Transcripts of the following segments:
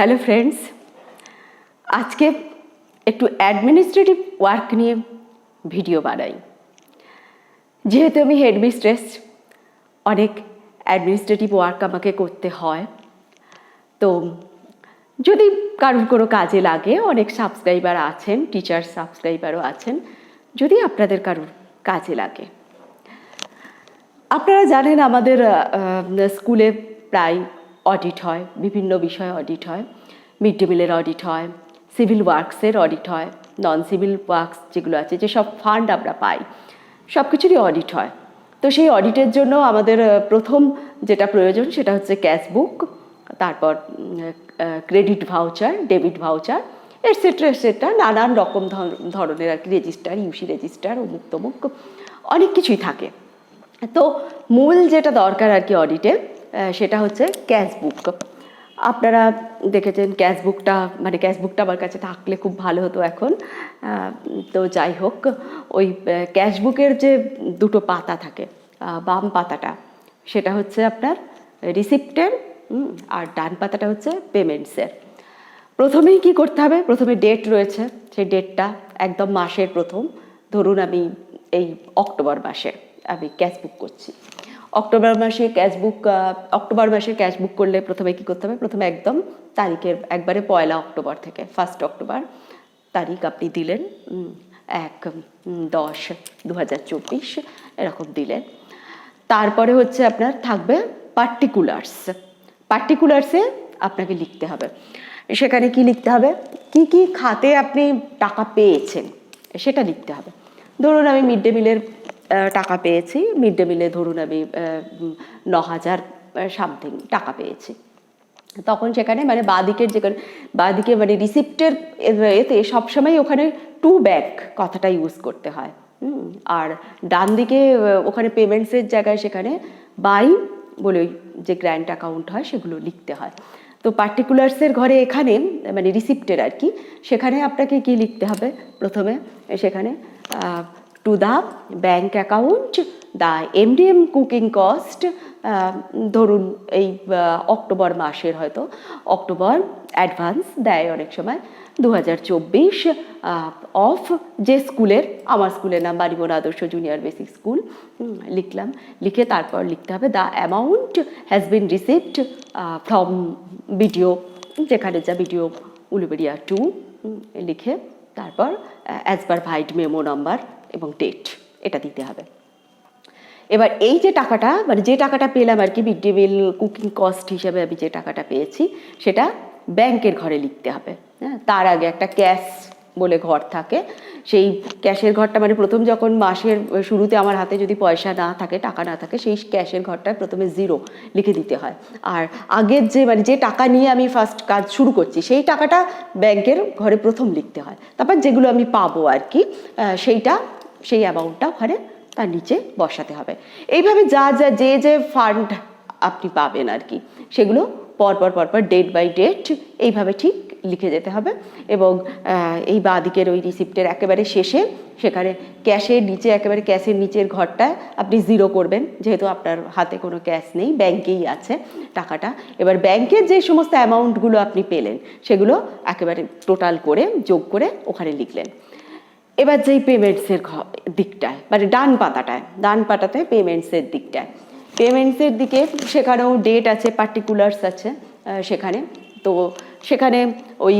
Hello friends আজকে একটু administrative work নিয়ে ভিডিও বানাই। যেহেতু আমি হেডমিস্ট্রেস অনেক অ্যাডমিনিস্ট্রেটিভ ওয়ার্ক আমাকে করতে হয়। তো যদি কারোর কোনো কাজে লাগে, অনেক সাবস্ক্রাইবার আছেন টিচার সাবস্ক্রাইবারও আছেন, যদি আপনাদের কারোর কাজে লাগে। আপনারা জানেন আমাদের স্কুলে প্রায় অডিট হয়, বিভিন্ন বিষয়ে অডিট হয়। মিড ডে মিলের অডিট হয় সিভিল ওয়ার্কসের অডিট হয় নন সিভিল ওয়ার্কস যেগুলো আছে যেসব ফান্ড আমরা পাই, সব কিছুরই অডিট হয়। তো সেই অডিটের জন্য আমাদের প্রথম যেটা প্রয়োজন সেটা হচ্ছে ক্যাশ বুক তারপর credit voucher debit voucher etcetera etcetera নানান রকম ধর- ধরনের আর কি রেজিস্টার ইউসি রেজিস্টার অমুক তমুক অনেক কিছুই থাকে। তো মূল যেটা দরকার আর কি অডিটে সেটা হচ্ছে ক্যাশ বুক। আপনারা দেখেছেন ক্যাশ বুকটা মানে ক্যাশ বুকটা আমার কাছে থাকলে খুব ভালো হতো এখন। তো যাই হোক, ওই ক্যাশ বুকের যে দুটো পাতা থাকে বাম পাতাটা, সেটা হচ্ছে আপনার রিসিপ্টের আর ডান পাতাটা হচ্ছে পেমেন্টসের। প্রথমেই কি করতে হবে? প্রথমে ডেট রয়েছে, সেই ডেটটা একদম মাসের প্রথম। ধরুন আমি এই অক্টোবর মাসে আমি ক্যাশ বুক করছি। অক্টোবর মাসে ক্যাশ বুক অক্টোবর মাসে ক্যাশ বুক করলে প্রথমে কি করতে হবে? প্রথমে একদম তারিখের, একবারে পয়লা অক্টোবর থেকে ফার্স্ট অক্টোবর তারিখ আপনি দিলেন এক দশ দু হাজার চব্বিশ, এরকম দিলেন। তারপরে হচ্ছে আপনার থাকবে পার্টিকুলার্স পার্টিকুলার্সে আপনাকে লিখতে হবে। সেখানে কি লিখতে হবে? কি কি খাতে আপনি টাকা পেয়েছেন, সেটা লিখতে হবে। ধরুন আমি মিড ডে মিলের টাকা পেয়েছি। মিড ডে মিলে ধরুন আমি ন হাজার সামথিং টাকা পেয়েছি। তখন সেখানে মানে বাঁদিকের যেখানে বাঁদিকে মানে রিসিপ্টের এতে সবসময় ওখানে টু ব্যাক কথাটা ইউজ করতে হয়। আর ডান দিকে ওখানে পেমেন্টসের জায়গায় সেখানে বাই বলে যে গ্র্যান্ড অ্যাকাউন্ট হয়, সেগুলো লিখতে হয়। তো পার্টিকুলার্সের ঘরে এখানে মানে রিসিপ্টের আর কি, সেখানে আপনাকে কি লিখতে হবে? প্রথমে সেখানে to the bank account the MDM cooking cost ধরুন এই অক্টোবর মাসের হয়তো অক্টোবর অ্যাডভান্স দেয় অনেক সময় দু হাজার চব্বিশ অফ যে স্কুলের, আমার স্কুলের নাম বাড়িমোড় আদর্শ জুনিয়র বেসিক স্কুল লিখলাম, লিখে তারপর লিখতে হবে the amount has been received from BDO যেখানে যা বিডিও উলুবেড়িয়া টু লিখে তারপর as per vide memo number এবং ডেট এটা দিতে হবে। এবার এই যে টাকাটা মানে যে টাকাটা পেলাম আর কি mid day meal cooking cost হিসাবে আমি যে টাকাটা পেয়েছি, সেটা ব্যাংকের ঘরে লিখতে হবে। হ্যাঁ তার আগে একটা ক্যাশ বলে ঘর থাকে। সেই ক্যাশের ঘরটা মানে প্রথম যখন মাসের শুরুতে আমার হাতে যদি পয়সা না থাকে, টাকা না থাকে, সেই ক্যাশের ঘরটায় প্রথমে জিরো লিখে দিতে হয়। আর আগের যে মানে যে টাকা নিয়ে আমি ফার্স্ট কাজ শুরু করছি, সেই টাকাটা ব্যাংকের ঘরে প্রথম লিখতে হয়। তারপর যেগুলো আমি পাবো আর কি সেইটা সেই অ্যামাউন্টটা ওখানে তার নিচে বসাতে হবে। এইভাবে যা যা, যে যে ফান্ড আপনি পাবেন আর কি সেগুলো পরপর পরপর ডেট বাই ডেট এইভাবে ঠিক লিখে যেতে হবে এবং এই বাঁদিকের ওই রিসিপ্টের একেবারে শেষে সেখানে ক্যাশের নিচে, একেবারে ক্যাশের নিচের ঘরটায় আপনি জিরো করবেন, যেহেতু আপনার হাতে কোনো ক্যাশ নেই ব্যাংকেই আছে টাকাটা। এবার ব্যাংকের যে সমস্ত অ্যামাউন্টগুলো আপনি পেলেন, সেগুলো একেবারে টোটাল করে যোগ করে ওখানে লিখলেন। এবার যেই পেমেন্টসের দিকটায় মানে ডান পাতাটায়, ডান পাতাতে পেমেন্টসের দিকটায়। পেমেন্টসের দিকে সেখানেও ডেট আছে পার্টিকুলার্স আছে সেখানে। তো সেখানে ওই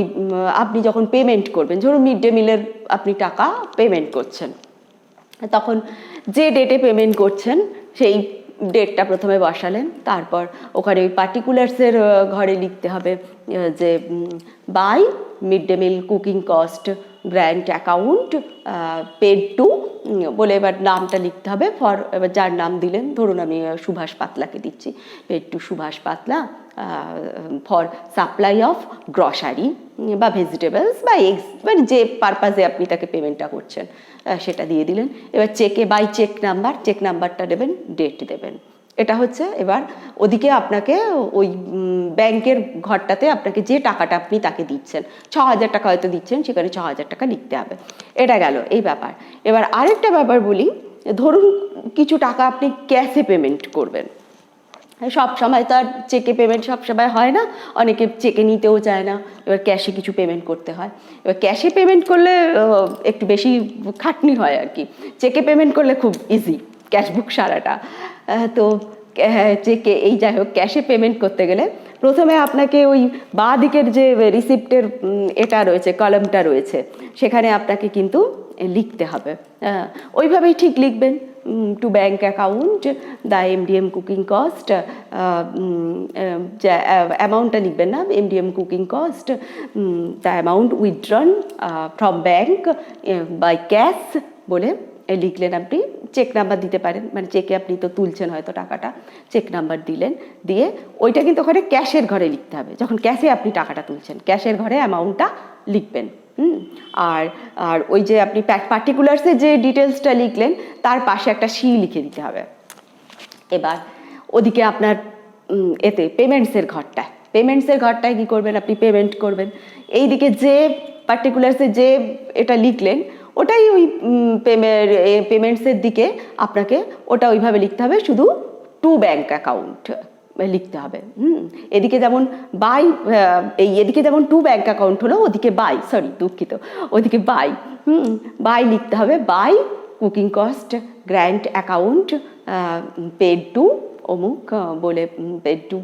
আপনি যখন পেমেন্ট করবেন, ধরুন মিড ডে মিলের আপনি টাকা পেমেন্ট করছেন। তখন যে ডেটে পেমেন্ট করছেন, সেই ডেটটা প্রথমে বসালেন। তারপর ওখানে ওই পার্টিকুলার্সের ঘরে লিখতে হবে যে by mid day meal cooking cost grant account paid to বলে এবার নামটা লিখতে হবে। ফর এবার যার নাম দিলেন, ধরুন আমি সুভাষ পাতলাকে দিচ্ছি। Paid to Subhash Patla for supply of grocery বা ভেজিটেবলস বা এগস মানে যে পারপাজে আপনি তাকে পেমেন্টটা করছেন সেটা দিয়ে দিলেন। এবার চেকে বাই চেক নাম্বার চেক নাম্বারটা দেবেন ডেট দেবেন। এটা হচ্ছে এবার ওদিকে আপনাকে ওই ব্যাংকের ঘরটাতে আপনাকে যে টাকাটা আপনি তাকে দিচ্ছেন, ছ হাজার টাকা হয়তো দিচ্ছেন, সেখানে ছ হাজার টাকা লিখতে হবে। এটা গেল এই ব্যাপার। এবার আরেকটা ব্যাপার বলি, ধরুন কিছু টাকা আপনি ক্যাশে পেমেন্ট করবেন। সব সময় তো আর চেকে পেমেন্ট সব সময় হয় না, অনেকে চেকে নিতেও চায় না, এবার ক্যাশে কিছু পেমেন্ট করতে হয়। এবার ক্যাশে পেমেন্ট করলে একটু বেশি খাটনি হয় আর কি। চেকে পেমেন্ট করলে খুব ইজি ক্যাশবুক সারাটা। তো চেকে এই যাই হোক, ক্যাশে পেমেন্ট করতে গেলে প্রথমে আপনাকে ওই বাঁ দিকের যে রিসিপ্টের এটা রয়েছে, কলমটা রয়েছে, সেখানে আপনাকে কিন্তু লিখতে হবে। ওইভাবেই ঠিক লিখবেন to bank account the MDM cooking cost অ্যামাউন্টটা লিখবেন না MDM cooking cost the amount withdrawn from bank by cash বলে লিখলেন আপনি চেক নাম্বার দিতে পারেন। মানে চেকে আপনি তো তুলছেন হয়তো টাকাটা। চেক নাম্বার দিলেন, দিয়ে ওইটা কিন্তু ওখানে ক্যাশের ঘরে লিখতে হবে। যখন ক্যাশে আপনি টাকাটা তুলছেন ক্যাশের ঘরে অ্যামাউন্টটা লিখবেন, হুম? আর আর ওই যে আপনি পার্টিকুলার্সে যে ডিটেলসটা লিখলেন, তার পাশে একটা সি লিখে দিতে হবে। এবার ওদিকে আপনার এতে পেমেন্টসের ঘরটায় পেমেন্টসের ঘরটায় কি করবেন? আপনি পেমেন্ট করবেন। এইদিকে যে পার্টিকুলার্সে যে এটা লিখলেন ওটাই ওই পেমেন্টসের দিকে আপনাকে ওটা ওইভাবে লিখতে হবে, শুধু টু ব্যাংক অ্যাকাউন্ট লিখতে হবে, হুম? এদিকে যেমন বাই এই এদিকে যেমন টু ব্যাঙ্ক অ্যাকাউন্ট হলো, ওদিকে বাই সরি দুঃখিত, ওদিকে বাই হুম? বাই লিখতে হবে by cooking cost grant account paid to অমুক বলে পেড টু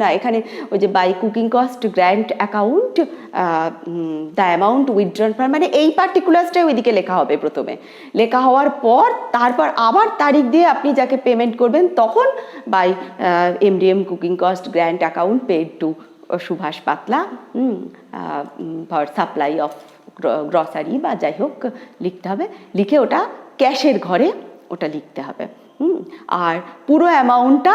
না এখানে ওই যে by cooking cost grant account the amount withdrawn from মানে এই পার্টিকুলার্সটাই ওইদিকে লেখা হবে প্রথমে। লেখা হওয়ার পর, তারপর আবার তারিখ দিয়ে আপনি যাকে পেমেন্ট করবেন, তখন by MDM cooking cost grant account paid to Subhash Patla for supply of grocery বা যাই হোক, লিখতে হবে। লিখে ওটা ক্যাশের ঘরে ওটা লিখতে হবে। হুম? আর পুরো অ্যামাউন্টটা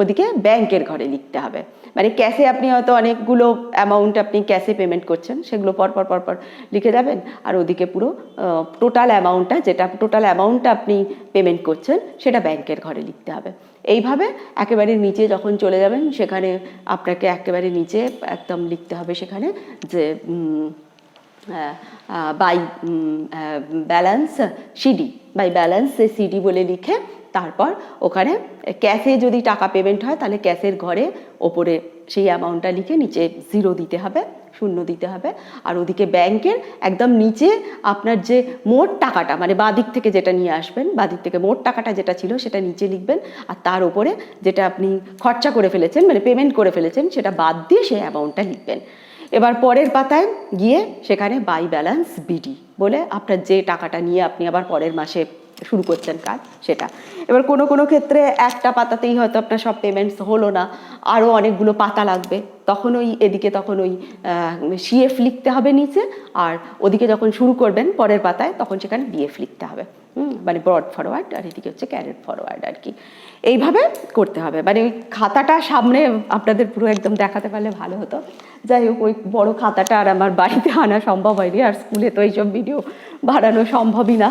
ওদিকে ব্যাংকের ঘরে লিখতে হবে। মানে ক্যাশে আপনি হয়তো অনেকগুলো অ্যামাউন্ট আপনি ক্যাশে পেমেন্ট করছেন, সেগুলো পর পর পর পর লিখে যাবেন আর ওদিকে পুরো টোটাল অ্যামাউন্টটা যেটা, টোটাল অ্যামাউন্টটা আপনি পেমেন্ট করছেন, সেটা ব্যাংকের ঘরে লিখতে হবে। এইভাবে একেবারে নিচে যখন চলে যাবেন, সেখানে আপনাকে একেবারে নিচে একদম লিখতে হবে সেখানে যে by balance CD by balance CD বলে লিখে তারপর ওখানে ক্যাশে যদি টাকা পেমেন্ট হয় তাহলে ক্যাশের ঘরে ওপরে সেই অ্যামাউন্টটা লিখে নিচে জিরো দিতে হবে, শূন্য দিতে হবে। আর ওদিকে ব্যাংকের একদম নিচে আপনার যে মোট টাকাটা মানে বাদিক থেকে যেটা নিয়ে আসবেন, বাদিক থেকে মোট টাকাটা যেটা ছিল সেটা নিচে লিখবেন। আর তার উপরে যেটা আপনি খরচা করে ফেলেছেন মানে পেমেন্ট করে ফেলেছেন, সেটা বাদ দিয়ে সেই অ্যামাউন্টটা লিখবেন। এবার পরের পাতায় গিয়ে সেখানে বাই ব্যালেন্স বিডি বলে আপনার যে টাকাটা নিয়ে আপনি আবার পরের মাসে শুরু করছেন কাজ, সেটা। এবার কোনো কোনো ক্ষেত্রে একটা পাতাতেই হয়তো আপনার সব পেমেন্টস হলো না, আরও অনেকগুলো পাতা লাগবে। তখন ওই এদিকে তখন ওই সিএফ লিখতে হবে নিচে, আর ওদিকে যখন শুরু করবেন পরের পাতায়, তখন সেখানে বিএফ লিখতে হবে। হুম, মানে ব্রড ফরওয়ার্ড আর এদিকে হচ্ছে ক্যারেট ফরওয়ার্ড আর কি। এইভাবে করতে হবে। মানে ওই খাতাটা সামনে আপনাদের পুরো একদম দেখাতে পারলে ভালো হতো। যাই হোক ওই বড় খাতাটা আর আমার বাড়িতে আনা সম্ভব হয়নি আর স্কুলে তো এইসব ভিডিও বাড়ানো সম্ভবই না।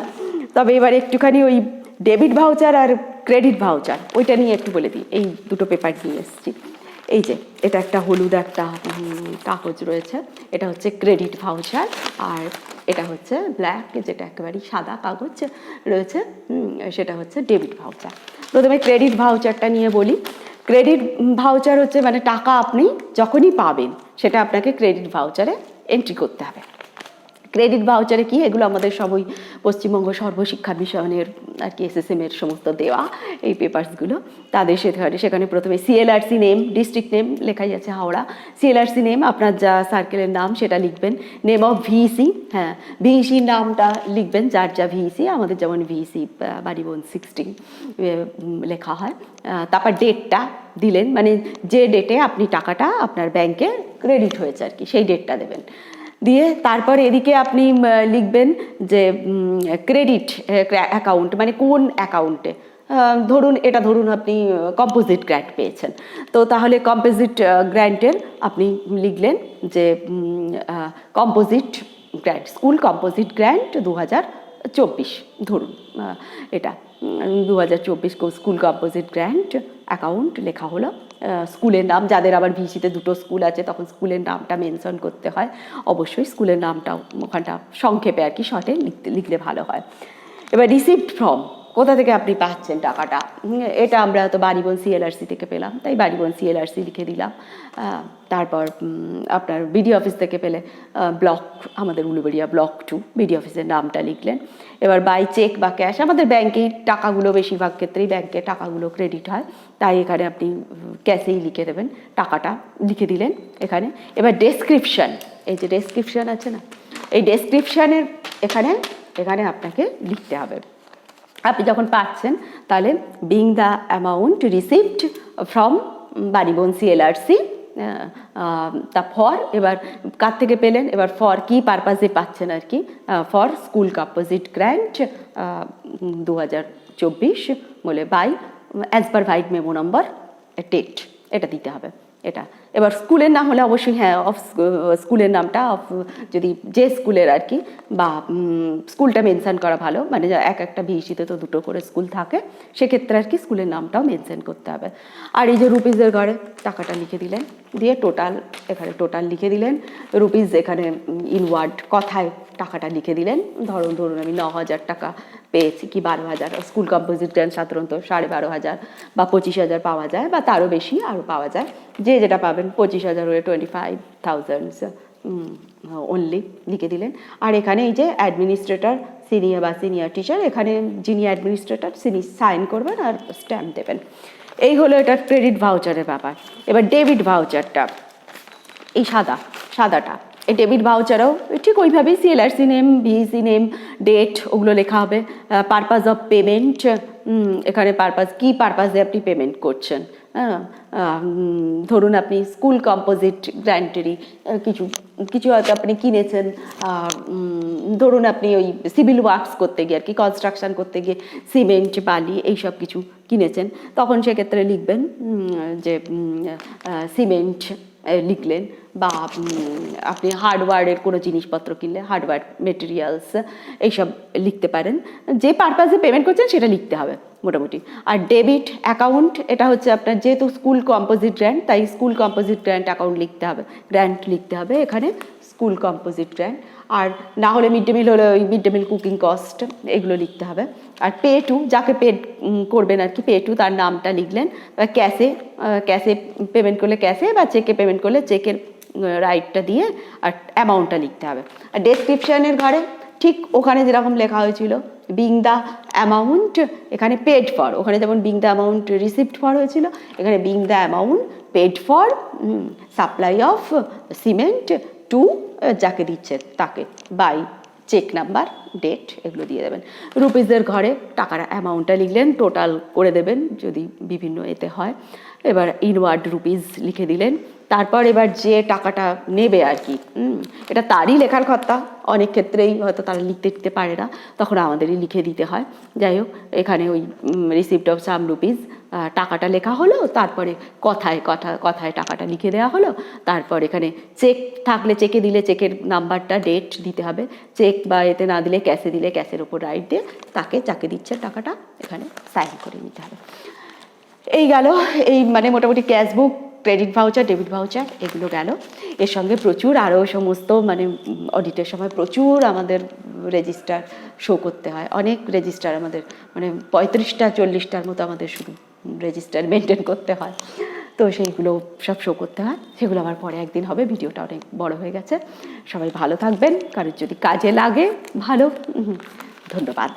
তবে এবার একটুখানি ওই ডেবিট ভাউচার আর ক্রেডিট ভাউচার ওইটা নিয়ে একটু বলে দিই। এই দুটো পেপার নিয়ে এসেছি। এই যে, এটা একটা হলুদ একটা কাগজ রয়েছে। এটা হচ্ছে ক্রেডিট ভাউচার আর এটা হচ্ছে ব্ল্যাক যেটা একেবারেই সাদা কাগজ রয়েছে সেটা হচ্ছে ডেবিট ভাউচার প্রথমে ক্রেডিট ভাউচারটা নিয়ে বলি। ক্রেডিট ভাউচার হচ্ছে মানে টাকা আপনি যখনই পাবেন, সেটা আপনাকে ক্রেডিট ভাউচারে এন্ট্রি করতে হবে। ক্রেডিট ভাউচারে কি, এগুলো আমাদের সবই পশ্চিমবঙ্গ সর্বশিক্ষা মিশনের আর কি এসএসএম এর সমস্ত দেওয়া এই পেপারসগুলো তাদের সেখানে সেখানে প্রথমে সিএলআরসি নেম ডিস্ট্রিক্ট নেম লেখাই আছে হাওড়া। সিএলআরসি নেম আপনার যা সার্কেলের নাম সেটা লিখবেন। নেম অফ ভিসি হ্যাঁ ভিসি নামটা লিখবেন, যার যা ভিসি আমাদের যেমন ভিসি বাড়িবন সিক্সটিন লেখা হয়। তারপর ডেটটা দিলেন মানে যে ডেটে আপনি টাকাটা আপনার ব্যাংকে ক্রেডিট হয়েছে আর কি, সেই ডেটটা দেবেন। দিয়ে তারপর এদিকে আপনি লিখবেন যে ক্রেডিট অ্যাকাউন্ট মানে কোন অ্যাকাউন্টে ধরুন, এটা ধরুন আপনি কম্পোজিট গ্র্যান্ট পেয়েছেন। তো তাহলে কম্পোজিট গ্র্যান্টের আপনি লিখলেন যে composite grant school composite grant দু হাজার চব্বিশ, ধরুন এটা। দু হাজার চব্বিশ স্কুল কম্পোজিট গ্র্যান্ট অ্যাকাউন্ট লেখা হলো। স্কুলের নাম, যাদের আবার ভিসিতে দুটো স্কুল আছে, তখন স্কুলের নামটা মেনশন করতে হয়। অবশ্যই স্কুলের নামটাও ওখানটা সংক্ষেপে আর কি শর্টে লিখতে লিখলে ভালো হয়। এবার রিসিপ্ট ফর্ম কোথা থেকে আপনি পাচ্ছেন টাকাটা? এটা আমরা তো বাড়িবন সিএলআরসি থেকে পেলাম, তাই বাড়িবন সিএলআরসি লিখে দিলাম। তারপর আপনার বিডি অফিস থেকে পেলে ব্লক আমাদের উলুবেড়িয়া ব্লক টু বিডি অফিসের নামটা লিখলেন। এবার বাই চেক বা ক্যাশ আমাদের ব্যাংকেই টাকাগুলো বেশিরভাগ ক্ষেত্রেই ব্যাংকে টাকাগুলো ক্রেডিট হয়, তাই এখানে আপনি ক্যাশেই লিখে দেবেন, টাকাটা লিখে দিলেন এখানে। এবার ডেসক্রিপশন এই যে ডেসক্রিপশন আছে না, এই ডেসক্রিপশানের এখানে এখানে আপনাকে লিখতে হবে। আপনি যখন পাচ্ছেন, তাহলে being the amount received from Baribon CLRC তা ফর এবার কার থেকে পেলেন? এবার ফর কি পারপাসে পাচ্ছেন আর কি? ফর স্কুল কম্পোজিট গ্র্যান্ট দু হাজার চব্বিশ বলে by as per vide memo number date এটা দিতে হবে, এটা। এবার স্কুলের নাম হলে অবশ্যই হ্যাঁ অফ স্কুলের নামটা অফ যদি যে স্কুলের আর কি, বা স্কুলটা মেনশান করা ভালো মানে এক একটা ভিসিতে তো দুটো করে স্কুল থাকে, সেক্ষেত্রে আর কি স্কুলের নামটাও মেনশান করতে হবে। আর এই যে রুপিজের ঘরে টাকাটা লিখে দিলেন, দিয়ে টোটাল এখানে টোটাল লিখে দিলেন রুপিজ এখানে ইনওয়ার্ড কথায় টাকাটা লিখে দিলেন, ধরুন ধরুন আমি ন হাজার টাকা পেয়েছি, কি বারো হাজার, স্কুল কম্পোজিট গ্র্যান্ড সাধারণত সাড়ে বারো হাজার বা পঁচিশ হাজার পাওয়া যায়, বা তারও বেশি আরও পাওয়া যায়। যে যেটা পাবেন, পঁচিশ হাজার হলে টোয়েন্টি ফাইভ থাউজেন্ডস অনলি লিখে দিলেন। আর এখানে এই যে অ্যাডমিনিস্ট্রেটর সিনিয়র বা সিনিয়র টিচার এখানে যিনি অ্যাডমিনিস্ট্রেটর তিনি সাইন করবেন আর স্ট্যাম্প দেবেন। এই হলো এটা ক্রেডিট ভাউচারের ব্যাপার। এবার ডেবিট ভাউচারটা এই সাদা, সাদাটা। এই ডেবিট ভাউচারও ঠিক ওইভাবেই CLRC name BAC name date ওগুলো লেখা হবে। পারপাস অফ পেমেন্ট এখানে পারপাস কি পারপাসে আপনি পেমেন্ট করছেন। হ্যাঁ ধরুন আপনি স্কুল কম্পোজিট গ্র্যান্টেরি কিছু কিছু হয়তো আপনি কিনেছেন ধরুন আপনি ওই সিভিল ওয়ার্কস করতে গিয়ে আর কি কনস্ট্রাকশন করতে গিয়ে সিমেন্ট বালি এইসব কিছু কিনেছেন, তখন সেক্ষেত্রে লিখবেন যে সিমেন্ট লিখলেন বা আপনি হার্ডওয়্যারের কোনো জিনিসপত্র কিনলে হার্ডওয়্যার মেটেরিয়ালস এইসব লিখতে পারেন। যে পারপাসে পেমেন্ট করছেন সেটা লিখতে হবে, মোটামুটি। আর ডেবিট অ্যাকাউন্ট এটা হচ্ছে আপনার যেহেতু স্কুল কম্পোজিট গ্র্যান্ট তাই স্কুল কম্পোজিট গ্র্যান্ট অ্যাকাউন্ট লিখতে হবে। গ্র্যান্ট লিখতে হবে এখানে। স্কুল কম্পোজিট গ্র্যান্ট আর না হলে মিড ডে মিল হলে ওই mid day meal cooking cost, এগুলো লিখতে হবে। আর পে টু, যাকে পে করবেন আর কি, পে টু তার নামটা লিখলেন। বা ক্যাশে ক্যাশে পেমেন্ট করলে ক্যাশে বা চেকে পেমেন্ট করলে চেকের রাইটটা দিয়ে আর অ্যামাউন্টটা লিখতে হবে। আর ডেসক্রিপশনের ঘরে ঠিক ওখানে যেরকম লেখা হয়েছিল বিং দ্য অ্যামাউন্ট এখানে পেড ফর ওখানে যেমন being the amount receipt for হয়েছিল, এখানে being the amount paid for supply of cement to যাকে দিচ্ছে তাকে বাই চেক নাম্বার ডেট এগুলো দিয়ে দেবেন। রুপিসদের ঘরে টাকার অ্যামাউন্টটা লিখলেন টোটাল করে দেবেন যদি বিভিন্ন এতে হয়। এবার ইনওয়ার্ড রুপিস লিখে দিলেন। তারপর এবার যে টাকাটা নেবে আর কি এটা তারই লেখার কথা অনেক ক্ষেত্রেই হয়তো তারা লিখতে দিতে পারে না, তখন আমাদেরই লিখে দিতে হয়। যাই হোক, এখানে ওই রিসিপ্ট অফ সাম রুপিস টাকাটা লেখা হলো, তারপরে কথায় কথা, কথায় টাকাটা লিখে দেওয়া হলো, তারপর এখানে চেক থাকলে চেকে দিলে চেকের নাম্বারটা ডেট দিতে হবে। চেক বা এতে না দিলে ক্যাশে দিলে ক্যাশের ওপর রাইট দিয়ে তাকে যাকে দিচ্ছে টাকাটা এখানে সাইন করে নিতে হবে। এই গেল, এই মানে মোটামুটি cashbook credit voucher debit voucher এগুলো গেল। এর সঙ্গে প্রচুর আরও সমস্ত মানে অডিটের সময় প্রচুর আমাদের রেজিস্টার শো করতে হয়। অনেক রেজিস্টার আমাদের মানে পঁয়ত্রিশটা, চল্লিশটার মতো আমাদের শুধু রেজিস্টার মেনটেন করতে হয়। তো সেইগুলো সব শো করতে হয়। সেগুলো আবার পরে একদিন হবে, ভিডিওটা অনেক বড় হয়ে গেছে। সবাই ভালো থাকবেন। কারোর যদি কাজে লাগে, ভালো। ধন্যবাদ।